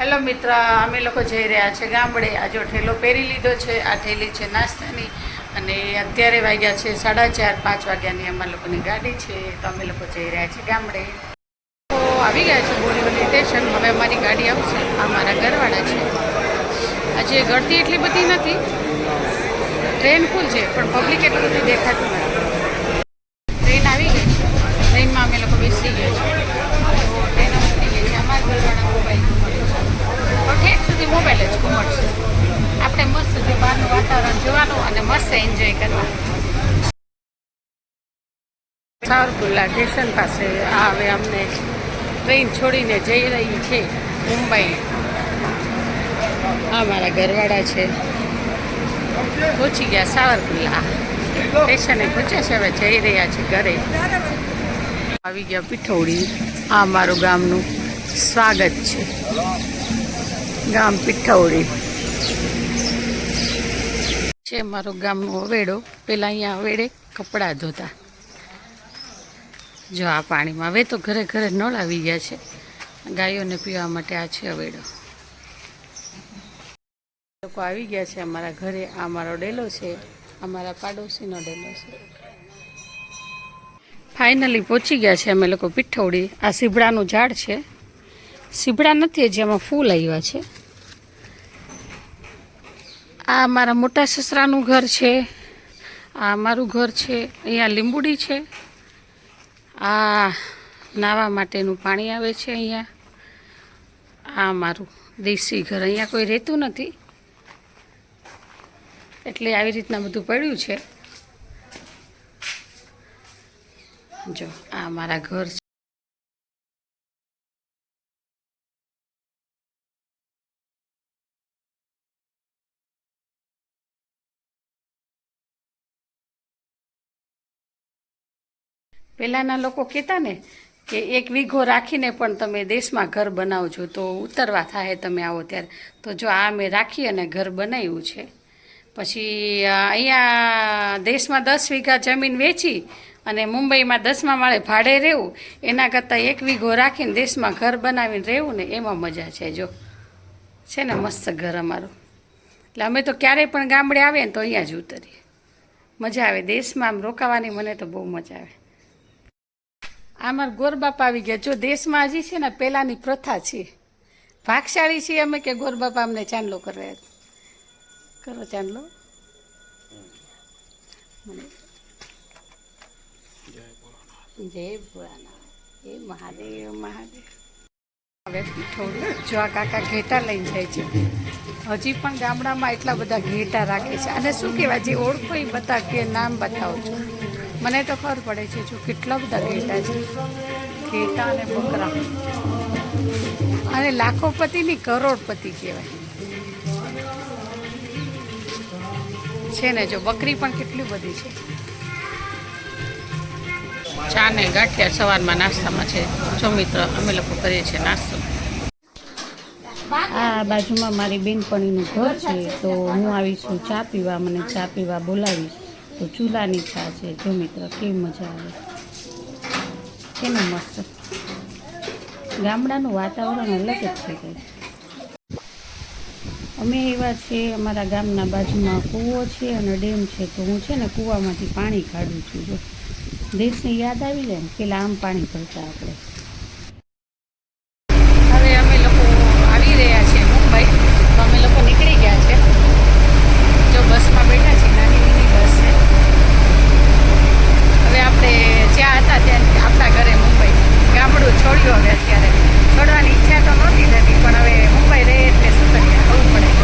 Hello મિત્ર, અમે લોકો જઈ રહ્યા છે ગામડે. આજો ઠેલો પહેરી લીધો છે, આ ઠેલી છે નાસ્તાની. અને અત્યારે વાગ્યા છે સાડા ચાર, પાંચ વાગ્યાની અમારા લોકોની ગાડી છે. તો અમે લોકો જઈ રહ્યા છીએ ગામડે. તો આવી ગયા છે બોરીવલી સ્ટેશન. હવે અમારી ગાડી આવશે. આ મારા ઘરવાળા છે. આજે ગળતી એટલી બધી નથી. ટ્રેન ફૂલ છે, પણ પબ્લિક એટલું બધું દેખાતું. નથી મસ્ત એન્જોય કરવા. સાવરકુલા સ્ટેશન પાસે હવે અમને. ટ્રેન છોડીને જઈ રહી છે મુંબઈ. આ મારા ઘરવાળા છે. પહોંચી ગયા સાવરકુલ્લા સ્ટેશને પહોંચ્યા છે, હવે જઈ રહ્યા છે ઘરે. આવી ગયા પીઠોડી. આ મારું ગામનું સ્વાગત છે. ગામ પીઠોડી. છે અમારું ગામનો અવેડો પહેલાં અહીંયા અવેડે કપડાં ધોતા. જો આ પાણીમાં હવે તો ઘરે ઘરે નળ આવી ગયા છે. ગાયોને પીવા માટે આ છે અવેડો લોકો આવી ગયા છે અમારા ઘરે. આ મારો ડેલો છે. અમારા પાડોશીનો ડેલો છે. ફાઇનલી પહોંચી ગયા છે અમે લોકો પીઠવડી આ સીભડાનું ઝાડ છે. સીભડા નથી જેમાં ફૂલ આવ્યા છે. આ મારા મોટા સસરાનું ઘર છે. આ મારું ઘર છે. અહીંયા લીંબુડી છે. આ નાવા માટેનું પાણી આવે છે અહીંયા. આ મારું દેશી ઘર. અહીંયા કોઈ રહેતું નથી. એટલે આવી રીતના બધું પડ્યું છે. જો, આ મારા ઘર પહેલાંના લોકો કહેતા ને કે એક વીઘો રાખીને પણ તમે દેશમાં ઘર બનાવજો, તો ઉતરવા થાય તમે આવો ત્યારે. તો જો આ મેં રાખી અને ઘર બનાવ્યું છે. પછી અહીંયા દેશમાં દસ વીઘા જમીન વેચી અને મુંબઈમાં દસમા માળે ભાડે રહેવું, એના કરતાં એક વીઘો રાખીને દેશમાં ઘર બનાવીને રહેવું ને એમાં મજા છે. જો છે ને મસ્ત ઘર અમારું. એટલે અમે તો ક્યારેય પણ ગામડે આવીએ ને તો અહીંયા જ ઉતરીએ. મજા આવે. દેશમાં આમ રોકાવાની મને તો બહુ મજા આવે. આમાં ગોરબાપા આવી ગયા. જો દેશમાં હજી છે ને પહેલાંની પ્રથા છે. ભાગશાળી છીએ અમે કે ગોરબાપા અમને ચાંદલો કરે કરો ચાંદલો. જય ભોળાનાથ. જય મહાદેવ મહાદેવ. જો આ કાકા ઘેટા લઈને જાય છે. હજી પણ ગામડામાં એટલા બધા ઘેટા રાખે છે. અને શું કહેવાય, જે ઓળખો એ બતાવ કે નામ બતાવો છો. મને તો ખબર પડે છે જો કેટલા બધા ઘેટા છે. ઘેટા અને બકરા. અને લાખોપતિની કરોડપતિ કહેવાય. છે ને, જો બકરી પણ કેટલી બધી છે. ચા ને ગાંઠિયા સવારમાં નાસ્તામાં છે. જો મિત્ર, અમે લોકો કરીએ છીએ નાસ્તો. આ બાજુમાં મારી બેનપણીનું ઘર છે, તો હું આવી છું ચા પીવા, મને ચા પીવા બોલાવીશ. તો ચૂલાની ચા છે. જો મિત્ર, કેવી મજા આવે. કેનું મસ્ત. ગામડાનું વાતાવરણ અલગ જ છે કંઈ. અમે એવા છે અમારા ગામના બાજુમાં કૂવો છે અને ડેમ છે. તો હું છે ને કૂવામાંથી પાણી કાઢું છું. જો દેશની યાદ આવી જાય ને, પેલા આમ પાણી ભરતા આપણે.